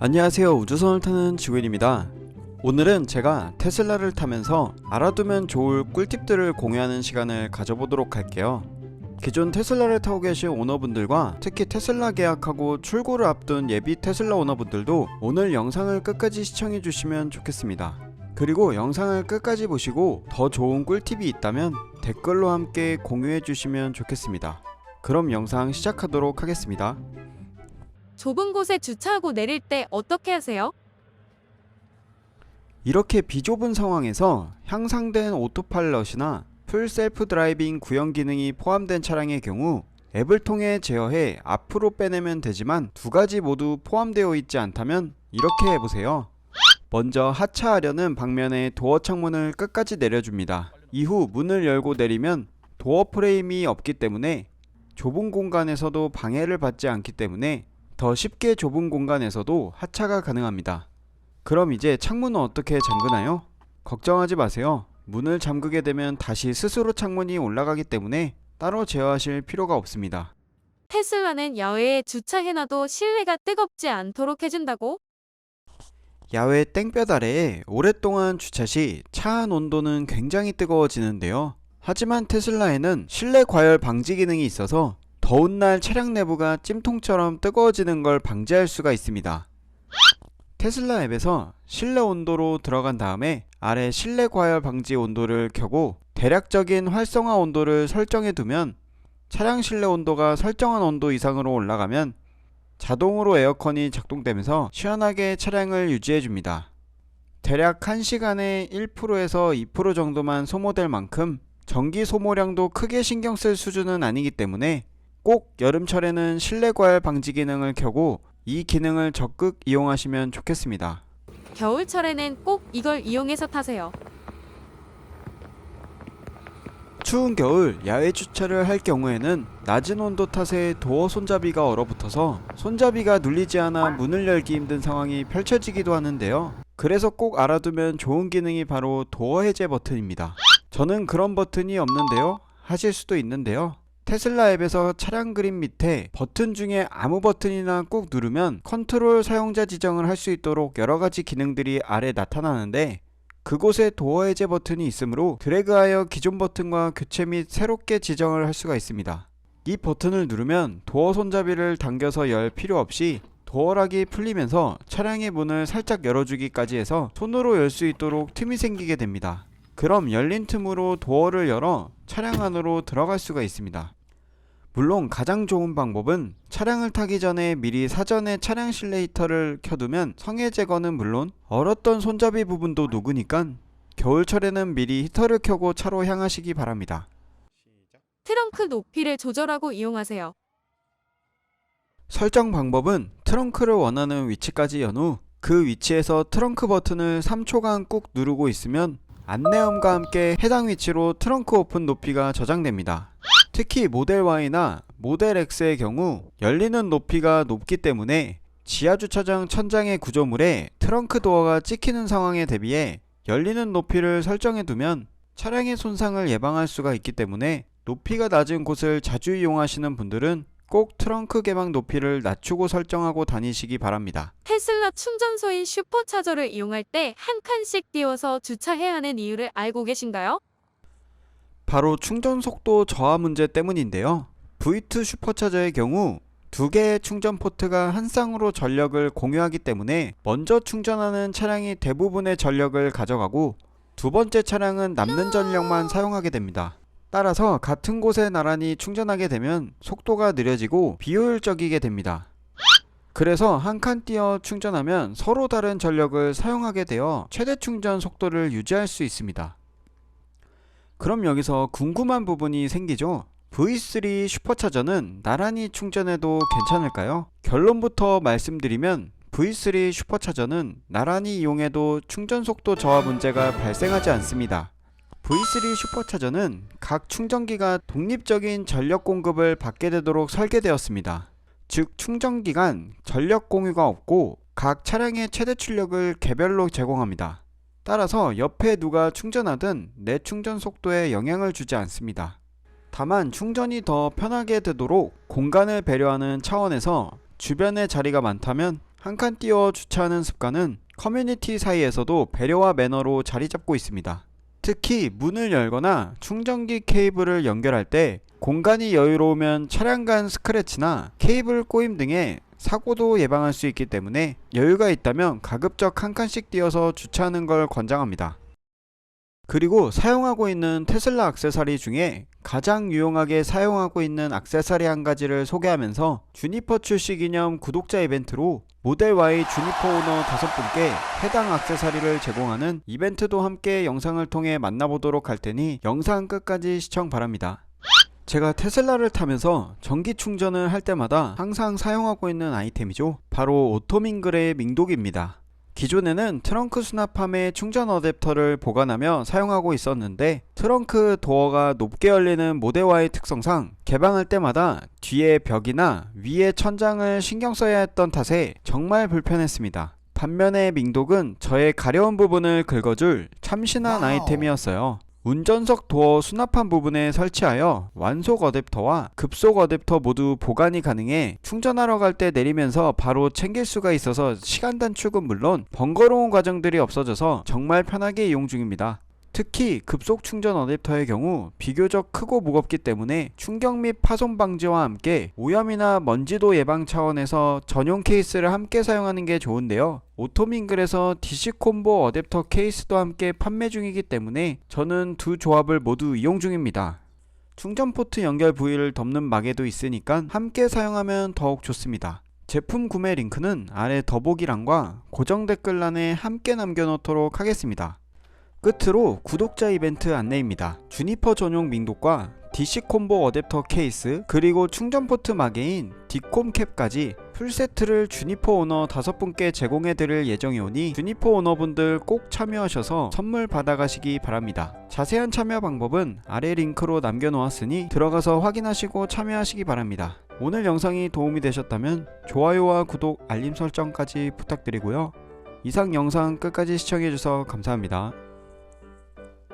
안녕하세요. 우주선을 타는 지구인입니다. 오늘은 제가 테슬라를 타면서 알아두면 좋을 꿀팁들을 공유하는 시간을 가져보도록 할게요. 기존 테슬라를 타고 계신 오너분들과 특히 테슬라 계약하고 출고를 앞둔 예비 테슬라 오너분들도 오늘 영상을 끝까지 시청해 주시면 좋겠습니다. 그리고 영상을 끝까지 보시고 더 좋은 꿀팁이 있다면 댓글로 함께 공유해 주시면 좋겠습니다. 그럼 영상 시작하도록 하겠습니다 좁은 곳에 주차하고 내릴 때 어떻게 하세요? 이렇게 비좁은 상황에서 향상된 오토파일럿이나 풀 셀프 드라이빙 구형 기능이 포함된 차량의 경우 앱을 통해 제어해 앞으로 빼내면 되지만 두 가지 모두 포함되어 있지 않다면 이렇게 해보세요. 먼저 하차하려는 방면의 도어 창문을 끝까지 내려줍니다. 이후 문을 열고 내리면 도어 프레임이 없기 때문에 좁은 공간에서도 방해를 받지 않기 때문에 더 쉽게 좁은 공간에서도 하차가 가능합니다. 그럼 이제 창문은 어떻게 잠그나요? 걱정하지 마세요. 문을 잠그게 되면 다시 스스로 창문이 올라가기 때문에 따로 제어하실 필요가 없습니다. 테슬라는 야외에 주차해놔도 실내가 뜨겁지 않도록 해준다고? 야외 땡볕 아래에 오랫동안 주차 시 차 안 온도는 굉장히 뜨거워지는데요. 하지만 테슬라에는 실내 과열 방지 기능이 있어서 더운 날 차량 내부가 찜통처럼 뜨거워지는 걸 방지할 수가 있습니다. 테슬라 앱에서 실내 온도로 들어간 다음에 아래 실내 과열 방지 온도를 켜고 대략적인 활성화 온도를 설정해 두면 차량 실내 온도가 설정한 온도 이상으로 올라가면 자동으로 에어컨이 작동되면서 시원하게 차량을 유지해 줍니다. 대략 1시간에 1%에서 2% 정도만 소모될 만큼 전기 소모량도 크게 신경 쓸 수준은 아니기 때문에 꼭 여름철에는 실내 과열 방지 기능을 켜고 이 기능을 적극 이용하시면 좋겠습니다. 겨울철에는 꼭 이걸 이용해서 타세요. 추운 겨울 야외 주차를 할 경우에는 낮은 온도 탓에 도어 손잡이가 얼어붙어서 손잡이가 눌리지 않아 문을 열기 힘든 상황이 펼쳐지기도 하는데요. 그래서 꼭 알아두면 좋은 기능이 바로 도어 해제 버튼입니다. 저는 그런 버튼이 없는데요. 하실 수도 있는데요. 테슬라 앱에서 차량 그림 밑에 버튼 중에 아무 버튼이나 꾹 누르면 컨트롤 사용자 지정을 할 수 있도록 여러 가지 기능들이 아래 나타나는데 그곳에 도어 해제 버튼이 있으므로 드래그하여 기존 버튼과 교체 및 새롭게 지정을 할 수가 있습니다. 이 버튼을 누르면 도어 손잡이를 당겨서 열 필요 없이 도어락이 풀리면서 차량의 문을 살짝 열어주기까지 해서 손으로 열 수 있도록 틈이 생기게 됩니다. 그럼 열린 틈으로 도어를 열어 차량 안으로 들어갈 수가 있습니다. 물론 가장 좋은 방법은 차량을 타기 전에 미리 사전에 차량 실내 히터를 켜두면 성해 제거는 물론 얼었던 손잡이 부분도 녹으니까 겨울철에는 미리 히터를 켜고 차로 향하시기 바랍니다. 트렁크 높이를 조절하고 이용하세요. 설정 방법은 트렁크를 원하는 위치까지 연 후 그 위치에서 트렁크 버튼을 3초간 꾹 누르고 있으면 안내음과 함께 해당 위치로 트렁크 오픈 높이가 저장됩니다. 특히 모델 Y나 모델 X의 경우 열리는 높이가 높기 때문에 지하 주차장 천장의 구조물에 트렁크 도어가 찍히는 상황에 대비해 열리는 높이를 설정해 두면 차량의 손상을 예방할 수가 있기 때문에 높이가 낮은 곳을 자주 이용하시는 분들은 꼭 트렁크 개방 높이를 낮추고 설정하고 다니시기 바랍니다. 테슬라 충전소인 슈퍼차저를 이용할 때 한 칸씩 띄워서 주차해야 하는 이유를 알고 계신가요? 바로 충전 속도 저하 문제 때문인데요. V2 슈퍼차저의 경우 두 개의 충전 포트가 한 쌍으로 전력을 공유하기 때문에 먼저 충전하는 차량이 대부분의 전력을 가져가고 두 번째 차량은 남는 전력만 사용하게 됩니다. 따라서 같은 곳에 나란히 충전하게 되면 속도가 느려지고 비효율적이게 됩니다. 그래서 한 칸 띄어 충전하면 서로 다른 전력을 사용하게 되어 최대 충전 속도를 유지할 수 있습니다. 그럼 여기서 궁금한 부분이 생기죠? V3 슈퍼차저는 나란히 충전해도 괜찮을까요? 결론부터 말씀드리면 V3 슈퍼차저는 나란히 이용해도 충전 속도 저하 문제가 발생하지 않습니다. V3 슈퍼차저는 각 충전기가 독립적인 전력 공급을 받게 되도록 설계되었습니다. 즉 충전기간 전력 공유가 없고 각 차량의 최대 출력을 개별로 제공합니다. 따라서 옆에 누가 충전하든 내 충전 속도에 영향을 주지 않습니다. 다만 충전이 더 편하게 되도록 공간을 배려하는 차원에서 주변에 자리가 많다면 한 칸 띄워 주차하는 습관은 커뮤니티 사이에서도 배려와 매너로 자리 잡고 있습니다. 특히 문을 열거나 충전기 케이블을 연결할 때 공간이 여유로우면 차량 간 스크래치나 케이블 꼬임 등의 사고도 예방할 수 있기 때문에 여유가 있다면 가급적 한 칸씩 띄어서 주차하는 걸 권장합니다. 그리고 사용하고 있는 테슬라 액세서리 중에 가장 유용하게 사용하고 있는 액세서리 한 가지를 소개하면서 주니퍼 출시 기념 구독자 이벤트로 모델 Y 주니퍼 오너 다섯 분께 해당 액세서리를 제공하는 이벤트도 함께 영상을 통해 만나보도록 할 테니 영상 끝까지 시청 바랍니다. 제가 테슬라를 타면서 전기 충전을 할 때마다 항상 사용하고 있는 아이템이죠. 바로 오토밍글의 민독입니다. 기존에는 트렁크 수납함에 충전 어댑터를 보관하며 사용하고 있었는데 트렁크 도어가 높게 열리는 모델 Y 특성상 개방할 때마다 뒤에 벽이나 위에 천장을 신경 써야 했던 탓에 정말 불편했습니다. 반면에 민독은 저의 가려운 부분을 긁어줄 참신한. 아이템이었어요. 운전석 도어 수납함 부분에 설치하여 완속 어댑터와 급속 어댑터 모두 보관이 가능해 충전하러 갈 때 내리면서 바로 챙길 수가 있어서 시간 단축은 물론 번거로운 과정들이 없어져서 정말 편하게 이용 중입니다. 특히 급속 충전 어댑터의 경우 비교적 크고 무겁기 때문에 충격 및 파손 방지와 함께 오염이나 먼지도 예방 차원에서 전용 케이스를 함께 사용하는 게 좋은데요. 오토밍글에서 DC 콤보 어댑터 케이스도 함께 판매 중이기 때문에 저는 두 조합을 모두 이용 중입니다. 충전 포트 연결 부위를 덮는 마개도 있으니까 함께 사용하면 더욱 좋습니다. 제품 구매 링크는 아래 더보기란과 고정 댓글란에 함께 남겨놓도록 하겠습니다. 끝으로 구독자 이벤트 안내입니다. 주니퍼 전용 민독과 DC 콤보 어댑터 케이스 그리고 충전 포트 마개인 디콤 캡까지 풀세트를 주니퍼 오너 다섯 분께 제공해 드릴 예정이오니 주니퍼 오너분들 꼭 참여하셔서 선물 받아가시기 바랍니다. 자세한 참여 방법은 아래 링크로 남겨놓았으니 들어가서 확인하시고 참여하시기 바랍니다. 오늘 영상이 도움이 되셨다면 좋아요와 구독, 알림 설정까지 부탁드리고요. 이상 영상 끝까지 시청해주셔서 감사합니다.